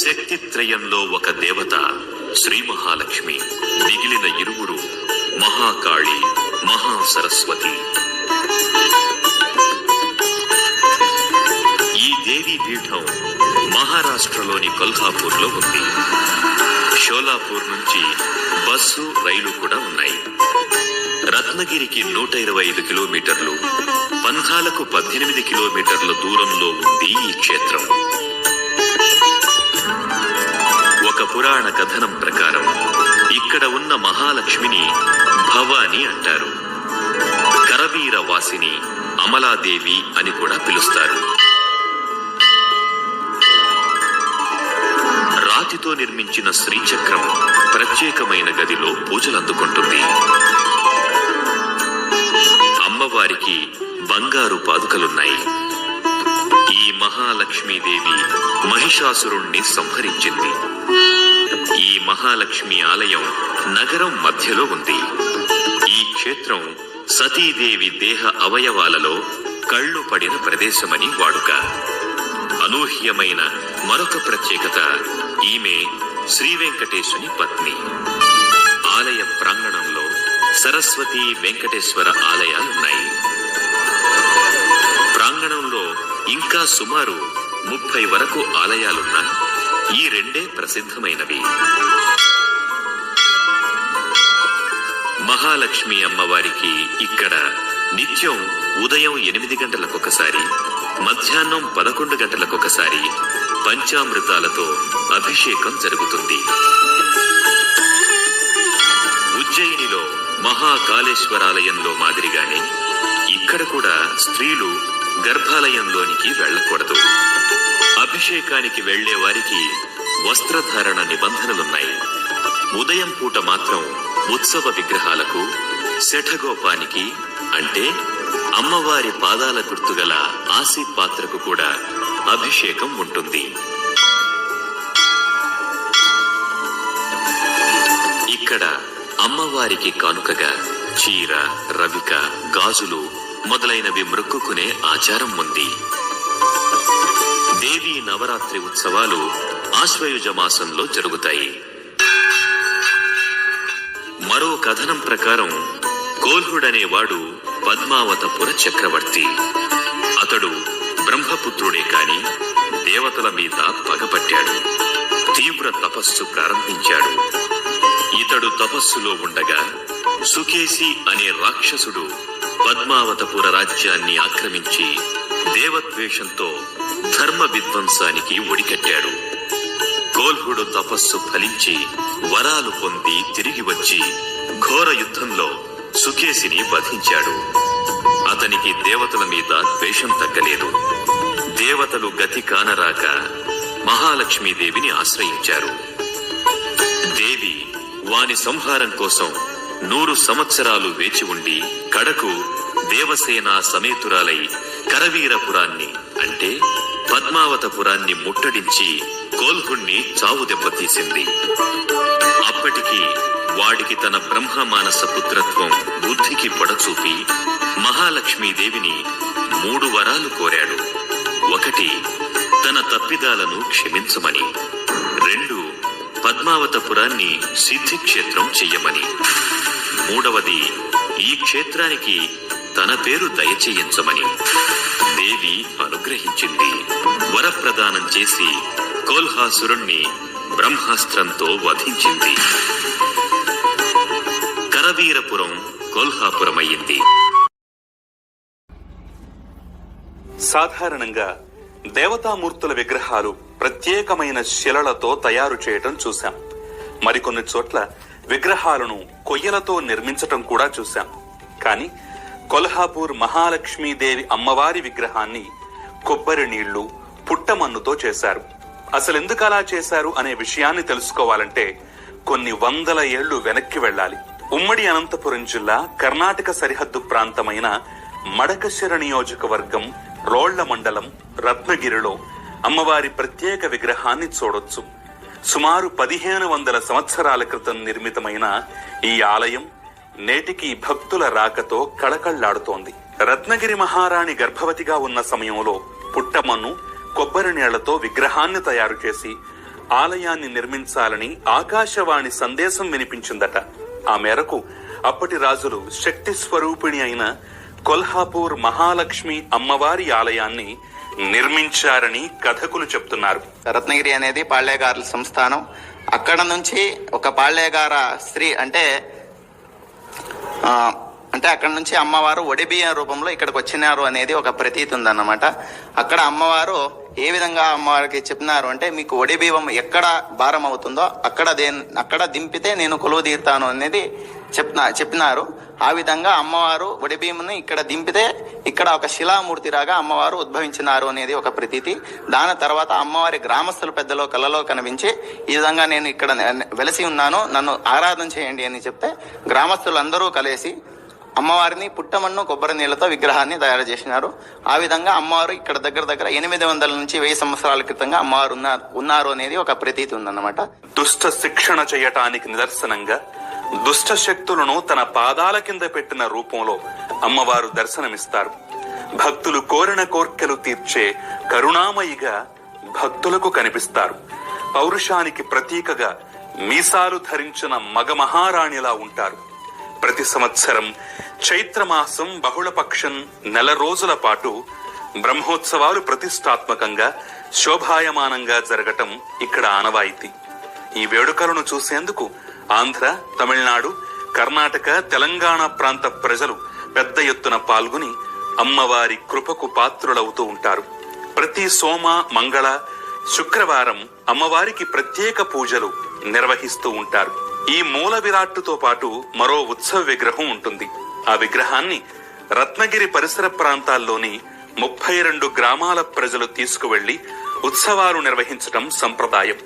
శక్తిత్రయంలో ఒక దేవత శ్రీ మహాలక్ష్మి మిగిలిన ఇరువురు మహాకాళి మహాసరస్వతి. ఈ దేవీ పీఠం మహారాష్ట్రలోని కొల్హాపూర్లో ఉంది. షోలాపూర్ నుంచి బస్సు రైలు కూడా ఉన్నాయి. రత్నగిరికి నూట ఇరవై ఐదు కిలోమీటర్లు పంథాలకు పద్దెనిమిది కిలోమీటర్ల దూరంలో ఉంది ఈ క్షేత్రం. పురాణ కథనం ప్రకారం ఇక్కడ ఉన్న మహాలక్ష్మిని భవాని అంటారు. కరవీర వాసిని అమలాదేవి అని కూడా పిలుస్తారు. రాతితో నిర్మించిన శ్రీచక్రం ప్రత్యేకమైన గదిలో పూజలందుకుంటుంది అమ్మవారికి బంగారు పాదుకలున్నాయి. మహాలక్ష్మీదేవి మహిషాసురుణ్ణి సంహరించింది. ఈ మహాలక్ష్మి ఆలయం నగరం మధ్యలో ఉంది. ఈ క్షేత్రం సతీదేవి దేహ అవయవాలలో కళ్ళు పడిన ప్రదేశమని వాడుక. అనూహ్యమైన మరొక ప్రత్యేకత ఈమె శ్రీ వెంకటేశుని పత్ని. ఆలయ ప్రాంగణంలో సరస్వతి వెంకటేశ్వర ఆలయాలున్నాయి. ఇంకా సుమారు ముప్పై వరకు ఆలయాలున్న ఈ రెండే ప్రసిద్ధమైనవి. మహాలక్ష్మి అమ్మవారికి ఇక్కడ నిత్యం ఉదయం ఎనిమిది గంటలకొకసారి మధ్యాహ్నం పదకొండు గంటలకొకసారి పంచామృతాలతో అభిషేకం జరుగుతుంది. ఉజ్జయినిలో మహాకాళేశ్వరాలయంలో మాదిరిగానే ఇక్కడ కూడా స్త్రీలు గర్భాలయంలోనికి వెళ్ళకూడదు. అభిషేకానికి వెళ్ళే వారికి వస్త్రధారణ నిబంధనలున్నాయి. ఉదయం పూట మాత్రం ఉత్సవ విగ్రహాలకు శఠగోపానికి అంటే అమ్మవారి పాదాల గుర్తుగల ఆసి పాత్రకు కూడా అభిషేకం ఉంటుంది. ఇక్కడ అమ్మవారికి కానుకగా చీర రవిక గాజులు మొదలైనవి మృక్కుకునే ఆచారం ఉంది. దేవీ నవరాత్రి ఉత్సవాలు ఆశ్వయుజ మాసంలో జరుగుతాయి. మరో కథనం ప్రకారం కోల్హుడనేవాడు పద్మావతపుర చక్రవర్తి. అతడు బ్రహ్మపుత్రుడే కాని దేవతల మీద పగపట్టాడు. తీవ్ర తపస్సు ప్రారంభించాడు. ఇతడు తపస్సులో ఉండగా సుకేసి అనే రాక్షసుడు పద్మావతపుర రాజ్యాన్ని ఆక్రమించి దేవద్వేషంతో ధర్మ విధ్వంసానికి ఒడికట్టాడు. గోల్హుడు తపస్సు ఫలించి వరాలు పొంది తిరిగి వచ్చి ఘోర యుద్ధంలో సుకేశిని వధించాడు. అతనికి దేవతల మీద ద్వేషం తగ్గలేదు. దేవతలు గతి కానరాక మహాలక్ష్మీదేవిని ఆశ్రయించారు. దేవి వాని సంహారం కోసం నూరు సంవత్సరాలు వేచి ఉండి కడకు దేవసేన సమేతురాలై కరవీరపురాన్ని అంటే పద్మావతపురాన్ని ముట్టడించి కోల్హుణ్ణి చావు దెబ్బతీసింది అప్పటికి వాడికి తన బ్రహ్మ మానస పుత్రత్వం బుద్ధికి పొడచూపి మహాలక్ష్మీదేవిని మూడు వరాలు కోరాడు. ఒకటి తన తప్పిదాలను క్షమించమని. రెండు పద్మావతపురాన్ని సిద్ధిక్షేత్రం చెయ్యమని. మూడవది ఈ క్షేత్రానికి తన పేరు దయచేయించమని. దేవి అనుగ్రహించింది. వరప్రదానం చేసి కోల్హాసురుణ్ణి బ్రహ్మాస్త్రంతో వధించింది. కరవీరపురం కోల్హాపురమయ్యింది. సాధారణంగా దేవతామూర్తుల విగ్రహాలు ప్రత్యేకమైన శిలలతో తయారు చేయటం చూశాం. మరికొన్ని చోట్ల విగ్రహాలను కొయ్యలతో నిర్మించటం కూడా చూశాం. కానీ కొల్హాపూర్ మహాలక్ష్మీదేవి అమ్మవారి విగ్రహాన్ని కొబ్బరి నీళ్ళు పుట్టమన్నుతో చేశారు. అసలెందుకు అలా చేశారు అనే విషయాన్ని తెలుసుకోవాలంటే కొన్ని వందల ఏళ్ళు వెనక్కి వెళ్ళాలి. ఉమ్మడి అనంతపురం జిల్లా కర్ణాటక సరిహద్దు ప్రాంతమైన మడకశిర నియోజకవర్గం రోళ్ళ మండలం రత్నగిరిలో అమ్మవారి ప్రత్యేక విగ్రహాన్ని చూడొచ్చు. సుమారు పదిహేను వందల సంవత్సరాల క్రితం నిర్మితమైన ఈ ఆలయం నేటికి భక్తుల రాకతో కళకళ్ళాడుతోంది. రత్నగిరి మహారాణి గర్భవతిగా ఉన్న సమయంలో పుట్టమన్ను కొబ్బరి నీళ్ళతో విగ్రహాన్ని తయారు చేసి ఆలయాన్ని నిర్మించాలని ఆకాశవాణి సందేశం వినిపించిందట. ఆ మేరకు అప్పటి రాజులు శక్తి స్వరూపిణి అయిన కొల్హాపూర్ మహాలక్ష్మి అమ్మవారి ఆలయాన్ని నిర్మించారని కథకులు చెప్తున్నారు. రత్నగిరి అనేది పాళ్యగారుల సంస్థానం. అక్కడ నుంచి ఒక పాళ్యగార స్త్రీ అంటే అంటే అక్కడ నుంచి అమ్మవారు ఒడిబియ్యం రూపంలో ఇక్కడికి వచ్చినారు అనేది ఒక ప్రతీతి ఉందన్నమాట. అక్కడ అమ్మవారు ఏ విధంగా అమ్మవారికి చెప్పినారు అంటే మీకు ఒడిబియ్యం ఎక్కడ భారం అవుతుందో అక్కడ దే అక్కడ దింపితే నేను కొలువు తీరుతాను అనేది చెప్నా చెప్పినారు. ఆ విధంగా అమ్మవారు ఒడిబియ్యంని ఇక్కడ దింపితే ఇక్కడ ఒక శిలామూర్తిరాగా అమ్మవారు ఉద్భవించినారు అనేది ఒక ప్రతీతి. దాని తర్వాత అమ్మవారి గ్రామస్తుల పెద్దలో కలలో కనిపించి ఈ విధంగా నేను ఇక్కడ వెలసి ఉన్నాను నన్ను ఆరాధన చేయండి అని చెప్తే గ్రామస్తులందరూ కలిసి అమ్మవారిని పుట్టమన్ను కొబ్బరి నీళ్ళతో విగ్రహాన్ని తయారు చేసినారు. ఆ విధంగా అమ్మవారు ఇక్కడ దగ్గర దగ్గర ఎనిమిది వందల నుంచి వెయ్యి సంవత్సరాల క్రితంగా అమ్మవారు ఉన్నారు ఉన్నారు అనేది ఒక ప్రతీతి ఉందన్నమాట. దుష్ట శిక్షణ చేయటానికి నిదర్శనంగా దుష్ట శక్తులను తన పాదాల కింద పెట్టిన రూపంలో అమ్మవారు దర్శనమిస్తారు. భక్తులు కోరిన కోర్కెలు తీర్చే కరుణామయిగా భక్తులకు కనిపిస్తారు. పౌరుషానికి ప్రతీకగా మీసాలు ధరించిన మగ మహారాణిలా ఉంటారు. ప్రతి సంవత్సరం చైత్రమాసం బహుళపక్షం నెల రోజుల పాటు బ్రహ్మోత్సవాలు ప్రతిష్టాత్మకంగా శోభాయమానంగా జరగటం ఇక్కడ ఆనవాయితీ. ఈ వేడుకలను చూసేందుకు ఆంధ్ర తమిళనాడు కర్ణాటక తెలంగాణ ప్రాంత ప్రజలు పెద్ద ఎత్తున పాల్గొని అమ్మవారి కృపకు పాత్రులవుతూ ఉంటారు. ప్రతి సోమ మంగళ శుక్రవారం అమ్మవారికి ప్రత్యేక పూజలు నిర్వహిస్తూ ఉంటారు. ఈ మూల విరాట్టుతో పాటు మరో ఉత్సవ విగ్రహం ఉంటుంది. ఆ విగ్రహాన్ని రత్నగిరి పరిసర ప్రాంతాల్లోని ముప్పై రెండు గ్రామాల ప్రజలు తీసుకువెళ్ళి ఉత్సవాలు నిర్వహించటం సంప్రదాయం.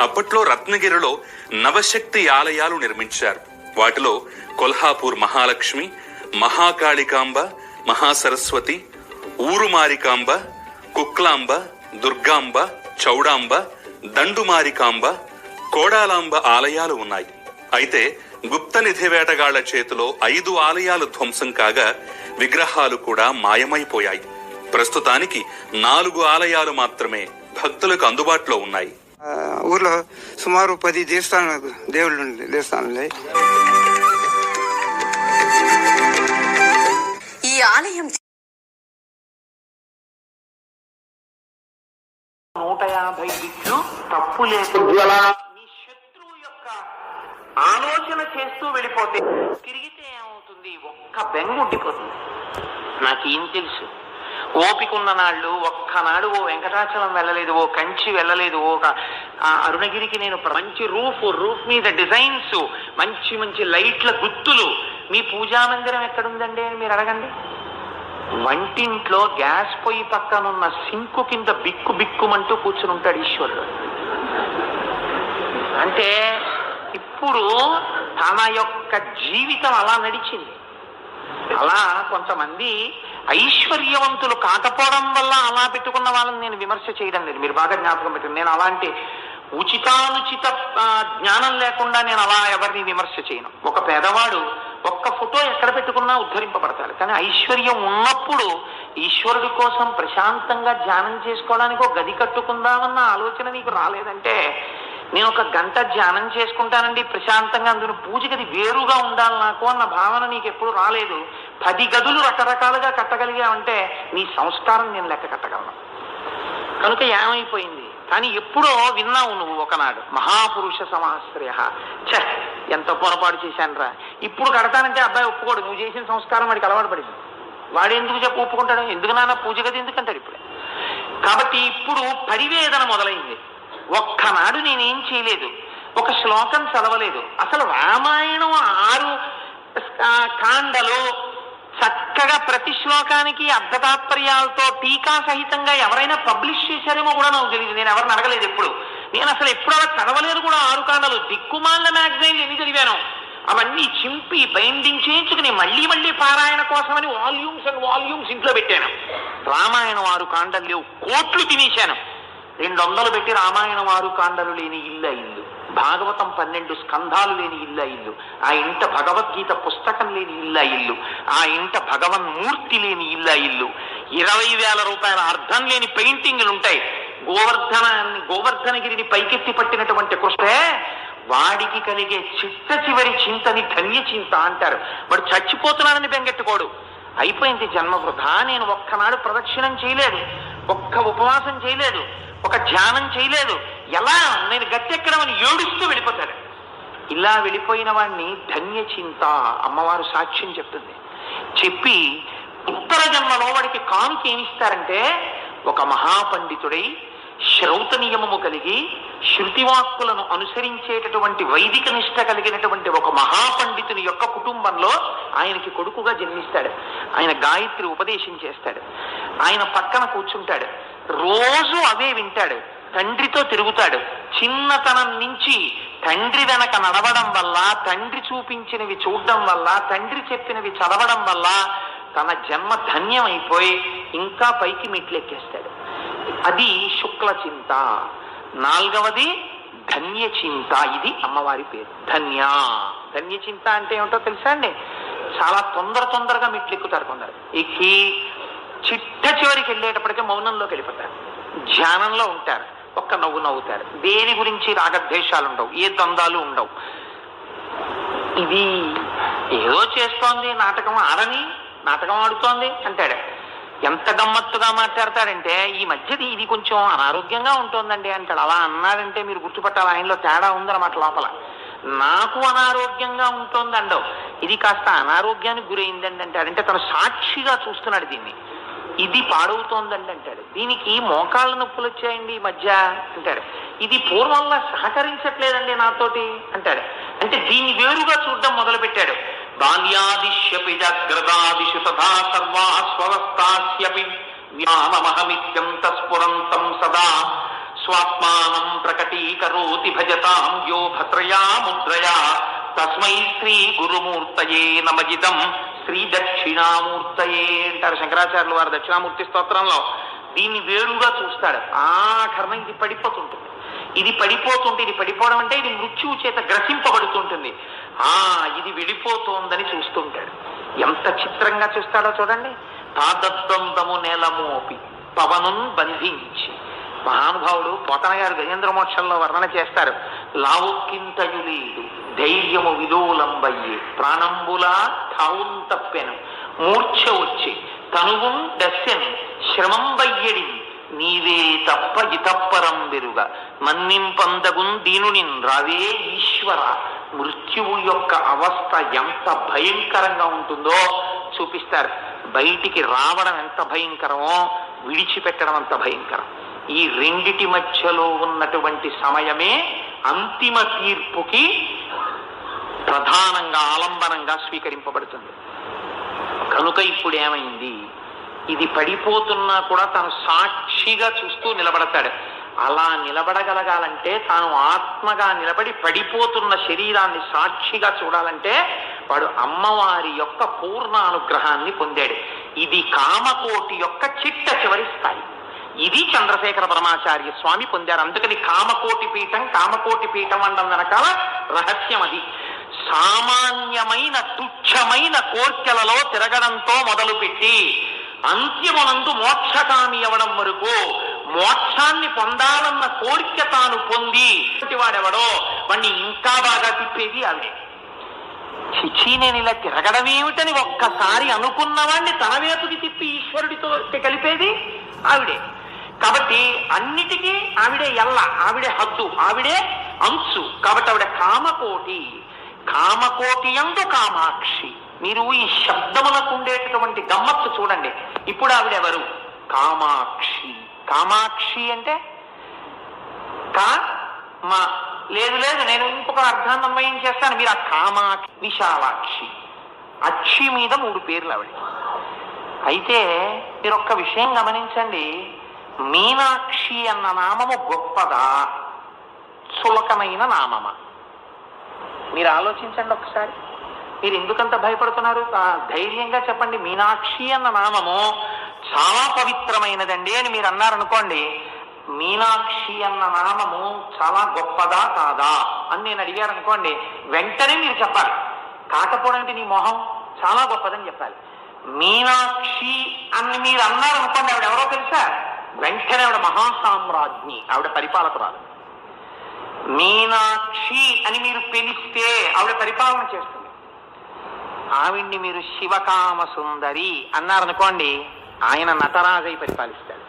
అప్పట్లో రత్నగిరిలో నవశక్తి ఆలయాలు నిర్మించారు. వాటిలో కొల్హాపూర్ మహాలక్ష్మి మహాకాళికాంబ మహాసరస్వతి ఊరుమారికాంబ కుక్లాంబ దుర్గాంబ చౌడాంబ దండుమారికాంబ కోడాలాంబ ఆలయాలు ఉన్నాయి. అయితే గుప్త నిధి వేటగాళ్ళ చేతిలో ఐదు ఆలయాలు ధ్వంసం కాగా విగ్రహాలు కూడా మాయమైపోయాయి. ప్రస్తుతానికి నాలుగు ఆలయాలు మాత్రమే భక్తులకు అందుబాటులో ఉన్నాయి. ఊర్లో సుమారు పది దేవస్థానాలు దేవుళ్ళు దేవస్థానాలు. ఉన్నాయి ఈ ఆలయం నూట యాభై బిట్లు తప్పు యొక్క ఆలోచన చేస్తూ వెళ్ళిపోతే తిరిగితే ఏమవుతుంది? ఒక్క బెంగ ఉండిపోతుంది. నాకేం తెలుసు? ఓపికన్న నాళ్ళు ఒక్కనాడు ఓ వెంకటాచలం వెళ్ళలేదు ఓ కంచి వెళ్ళలేదు ఓ ఒక ఆ అరుణగిరికి నేను ప్ర- మంచి రూఫ్ రూఫ్ మీద డిజైన్స్ మంచి మంచి లైట్ల గుర్తులు మీ పూజా మందిరం ఎక్కడుందండి అని మీరు అడగండి. వంటింట్లో గ్యాస్ పొయ్యి పక్కనున్న సింకు కింద బిక్కు బిక్కుమంటూ కూర్చుని ఉంటాడు ఈశ్వరుడు. అంటే అప్పుడు తన యొక్క జీవితం అలా నడిచింది. అలా కొంతమంది ఐశ్వర్యవంతులు కాకపోవడం వల్ల అలా పెట్టుకున్న వాళ్ళని నేను విమర్శ చేయడం లేదు. మీరు బాగా జ్ఞాపకం పెట్టండి నేను అలాంటి ఉచితానుచిత జ్ఞానం లేకుండా నేను అలా ఎవరిని విమర్శ చేయను. ఒక పేదవాడు ఒక్క ఫోటో ఎక్కడ పెట్టుకున్నా ఉద్ధరింపబడతాడు. కానీ ఐశ్వర్యం ఉన్నప్పుడు ఈశ్వరుడి కోసం ప్రశాంతంగా ధ్యానం చేసుకోవడానికి ఒక గది కట్టుకుందామన్న ఆలోచన నీకు రాలేదంటే నేను ఒక గంట ధ్యానం చేసుకుంటానండి. ప్రశాంతంగా అందులో పూజగది వేరుగా ఉండాలి నాకు అన్న భావన నీకు ఎప్పుడు రాలేదు. పది గదులు రకరకాలుగా కట్టగలిగావంటే నీ సంస్కారం నేను లెక్క కట్టగలను. కనుక ఏమైపోయింది? కానీ ఎప్పుడో విన్నావు నువ్వు ఒకనాడు. మహాపురుష సమాశ్రయ. ఛ ఎంత పొరపాటు చేశానురా. ఇప్పుడు కడతానంటే అబ్బాయి ఒప్పుకోడు. నువ్వు చేసిన సంస్కారం వాడికి అలవాటు పడింది. వాడు ఎందుకు చెప్పు ఒప్పుకుంటాడు? ఎందుకు నాన్న పూజ గది ఎందుకంటాడు ఇప్పుడు. కాబట్టి ఇప్పుడు పరివేదన మొదలైంది. ఒక్కనాడు నేనేం చేయలేదు. ఒక శ్లోకం చదవలేదు. అసలు రామాయణం ఆరు కాండలో చక్కగా ప్రతి శ్లోకానికి అర్ధతాత్పర్యాలతో టీకా సహితంగా ఎవరైనా పబ్లిష్ చేశారేమో కూడా నాకు తెలియదు నేను ఎవరిని అడగలేదు ఎప్పుడు. నేను అసలు ఎప్పుడు అలా చదవలేదు కూడా ఆరు కాండలు. దిక్కుమాల మ్యాగజైన్లు ఎన్ని చదివాను? అవన్నీ చింపి బైండింగ్ చేయించుకుని మళ్ళీ మళ్ళీ పారాయణ కోసమని వాల్యూమ్స్ అండ్ వాల్యూమ్స్ ఇంట్లో పెట్టాను. రామాయణం ఆరు కాండలు లేవు. కోట్లు తినేశాను. రెండు వందలు పెట్టి రామాయణం ఆరు కాండలు లేని ఇల్లు ఇల్లు భాగవతం పన్నెండు స్కంధాలు లేని ఇల్లు ఇల్లు ఆ ఇంట భగవద్గీత పుస్తకం లేని ఇల్లు ఇల్లు ఆ ఇంట భగవన్మూర్తి లేని ఇల్లు ఇల్లు ఇరవై వేల రూపాయల అర్థం లేని పెయింటింగ్లు ఉంటాయి. గోవర్ధనాన్ని గోవర్ధనగిరిని పైకెత్తి పట్టినటువంటి కృష్ణే వాడికి కలిగే చిట్ట చివరి చింతని ధన్య చింత అంటారు. వాడు చచ్చిపోతున్నాడని బెంగెట్టుకోడు. అయిపోయింది జన్మ వృధా నేను ఒక్కనాడు ప్రదక్షిణం చేయలేదు. ఒక్క ఉపవాసం చేయలేదు. ఒక ధ్యానం చేయలేదు. ఎలా? నేను గట్టెక్కడమని ఏడుస్తూ వెళ్ళిపోతాడు ఇలా వెళ్ళిపోయిన వాడిని ధన్య చింత అమ్మవారు సాక్ష్యం చెప్తుంది. చెప్పి ఉత్తర జన్మలో వాడికి కానుక ఏమిస్తారంటే ఒక మహాపండితుడై శ్రౌత నియమము కలిగి శృతివాక్కులను అనుసరించేటటువంటి వైదిక నిష్ట కలిగినటువంటి ఒక మహాపండితుని యొక్క కుటుంబంలో ఆయనకి కొడుకుగా జన్మిస్తాడు. ఆయన గాయత్రి ఉపదేశం చేస్తాడు. ఆయన పక్కన కూర్చుంటాడు. రోజు అవే వింటాడు. తండ్రితో తిరుగుతాడు. చిన్నతనం నుంచి తండ్రి వెనక నడవడం వల్ల తండ్రి చూపించినవి చూడడం వల్ల తండ్రి చెప్పినవి చదవడం వల్ల తన జన్మ ధన్యమైపోయి ఇంకా పైకి మెట్లెక్కేస్తాడు. అది శుక్ల చింత. నాలుగవది ధన్య చింత. ఇది అమ్మవారి పేరు. ధన్య. ధన్య చింత అంటే ఏమిటో తెలుసా అండి? చాలా తొందర తొందరగా మెట్లెక్కుతారు కొందరు. ఎక్కి చిట్ట చివరికి వెళ్ళేటప్పటికే మౌనంలోకి వెళ్ళిపోతారు. ధ్యానంలో ఉంటారు. ఒక్క నవ్వు నవ్వుతారు. దేని గురించి రాగద్వేషాలు ఉండవు. ఏ ద్వందాలు ఉండవు. ఇది ఏదో చేస్తోంది. నాటకం ఆడని నాటకం ఆడుతోంది అంటాడు. ఎంత గమ్మత్తుగా మాట్లాడతాడంటే ఈ మధ్యది ఇది కొంచెం అనారోగ్యంగా ఉంటుందండి అంటాడు. అలా అన్నాడంటే మీరు గుర్తుపట్టాలి ఆయనలో తేడా ఉందన్నమాట లోపల. నాకు అనారోగ్యంగా ఉంటుందండవు ఇది కాస్త అనారోగ్యానికి గురైందండి అంటాడు. అంటే తను సాక్షిగా చూస్తున్నాడు దీన్ని. ఇది పాడవుతోందండి అంటాడు దీనికి మోకాళ్ళ నొప్పులు వచ్చాయండి ఈ మధ్య అంటాడు. ఇది పూర్వంలా సహకరించట్లేదండి నాతోటి అంటాడు. అంటే దీన్ని వేరుగా చూడడం మొదలు పెట్టాడు బాల్యాదిశ్యపి జాగ్రదాదిషు తథా సర్వా స్వవస్థాస్యపి సదా స్వాత్మానం ప్రకటీకరోతి భజతాం యో భద్రయా ముద్రయా. తస్మై శ్రీ గురుమూర్తయే నమజిదం శ్రీ దక్షిణామూర్తయే అంటారు శంకరాచార్యులు వారి దక్షిణామూర్తి స్తోత్రంలో. దీన్ని వేరుగా చూస్తాడు ఆ ఆఖరణ ఇది పడిపోతుంటుంది. ఇది పడిపోతుంటే ఇది పడిపోవడం అంటే ఇది మృత్యువు చేత గ్రసింపబడుతుంటుంది. ఆ ఇది విడిపోతోందని చూస్తుంటాడు. ఎంత చిత్రంగా చూస్తాడో చూడండి. తాదద్దంతము నేలమోపి పవనున్ బంధించి. మహానుభావుడు పోతన గారు గజేంద్ర మోక్షంలో వర్ణన చేస్తారు. లావుక్కింతయు లేదు ధైర్యము విలోలంబయ్యే ప్రాణంబులా తావున్ తప్పెను మూర్ఛ వచ్చి తనువున్ దస్యను శ్రమం బయ్యడి నీవే తప్ప ఇతప్పరం వెరుగ. మన్నింపందగున్ దీనునిన్ రావే ఈశ్వర. మృత్యువు యొక్క అవస్థ ఎంత భయంకరంగా ఉంటుందో చూపిస్తారు. బయటికి రావడం ఎంత భయంకరమో విడిచిపెట్టడం అంత భయంకరం. ఈ రెండిటి మధ్యలో ఉన్నటువంటి సమయమే అంతిమ తీర్పుకి ప్రధానంగా ఆలంబనంగా స్వీకరింపబడుతుంది. కనుక ఇప్పుడు ఏమైంది? ఇది పడిపోతున్నా కూడా తను సాక్షిగా చూస్తూ నిలబడతాడు. అలా నిలబడగలగాలంటే తాను ఆత్మగా నిలబడి పడిపోతున్న శరీరాన్ని సాక్షిగా చూడాలంటే వాడు అమ్మవారి యొక్క పూర్ణ అనుగ్రహాన్ని పొందాడు. ఇది కామకోటి యొక్క చిట్ట చివరి స్థాయి. ఇది చంద్రశేఖర పరమాచార్య స్వామి పొందారు. అందుకని కామకోటి పీఠం కామకోటి పీఠం అనడం వెనకాల రహస్యం అది. సామాన్యమైన తుచ్చమైన కోర్కెలలో తిరగడంతో మొదలుపెట్టి అంత్యమునందు మోక్షకామి అవ్వడం వరకు మోక్షాన్ని పొందాలన్న కోరిక తాను పొంది వాడెవడో వాణ్ణి ఇంకా బాగా తిప్పేది ఆవిడే. చిచి నేను ఇలా తిరగడం ఏమిటని ఒక్కసారి అనుకున్నవాణ్ణి తన వైపుకి తిప్పి ఈశ్వరుడితో కలిపేది ఆవిడే. కాబట్టి అన్నిటికీ ఆవిడే ఎల్ల ఆవిడే హద్దు ఆవిడే అంశు. కాబట్టి ఆవిడ కామకోటి. కామకోటి ఎందు కామాక్షి. మీరు ఈ శబ్దములకు ఉండేటటువంటి గమ్మత్తు చూడండి. ఇప్పుడు ఆవిడెవరు? కామాక్షి. కామాక్షి అంటే? కా? మా లేదు లేదు నేను ఇంకొక అర్థాన్ని అన్వయం చేస్తాను. మీరు ఆ కామాక్షి విశాలాక్షి. అక్షి మీద మూడు పేర్లు ఆవిడ. అయితే మీరు ఒక్క విషయం గమనించండి. మీనాక్షి అన్న నామము గొప్పదా? చులకమైన నామమా? మీరు ఆలోచించండి ఒకసారి. మీరు ఎందుకంత భయపడుతున్నారు? ధైర్యంగా చెప్పండి. మీనాక్షి అన్న నామము చాలా పవిత్రమైనదండి అని మీరు అన్నారనుకోండి మీనాక్షి అన్న నామము చాలా గొప్పదా కాదా అని నేను అడిగారనుకోండి వెంటనే మీరు చెప్పాలి. కాకపోవడానికి నీ మొహం చాలా గొప్పదని చెప్పాలి. మీనాక్షి అని మీరు అన్నారనుకోండి ఆవిడ ఎవరో తెలుసా? వెంటనే ఆవిడ మహాసామ్రాజ్ఞి ఆవిడ పరిపాలకురాలు. మీనాక్షి అని మీరు పిలిస్తే ఆవిడ పరిపాలన చేస్తుంది. ఆవిడ్ని మీరు శివకామ సుందరి అన్నారనుకోండి ఆయన నటరాజై పరిపాలిస్తాడు.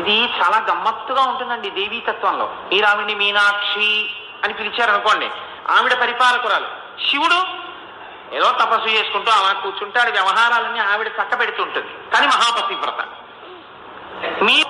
ఇది చాలా గమ్మత్తుగా ఉంటుందండి దేవీ తత్వంలో. మీరు ఆవిడ్ని మీనాక్షి అని పిలిచారనుకోండి ఆవిడ పరిపాలకురాలు. శివుడు ఏదో తపస్సు చేసుకుంటూ అలా కూర్చుంటాడు వ్యవహారాలన్నీ ఆవిడ చక్క పెడుతుంటుంది కానీ మహాపతివ్రత. మీ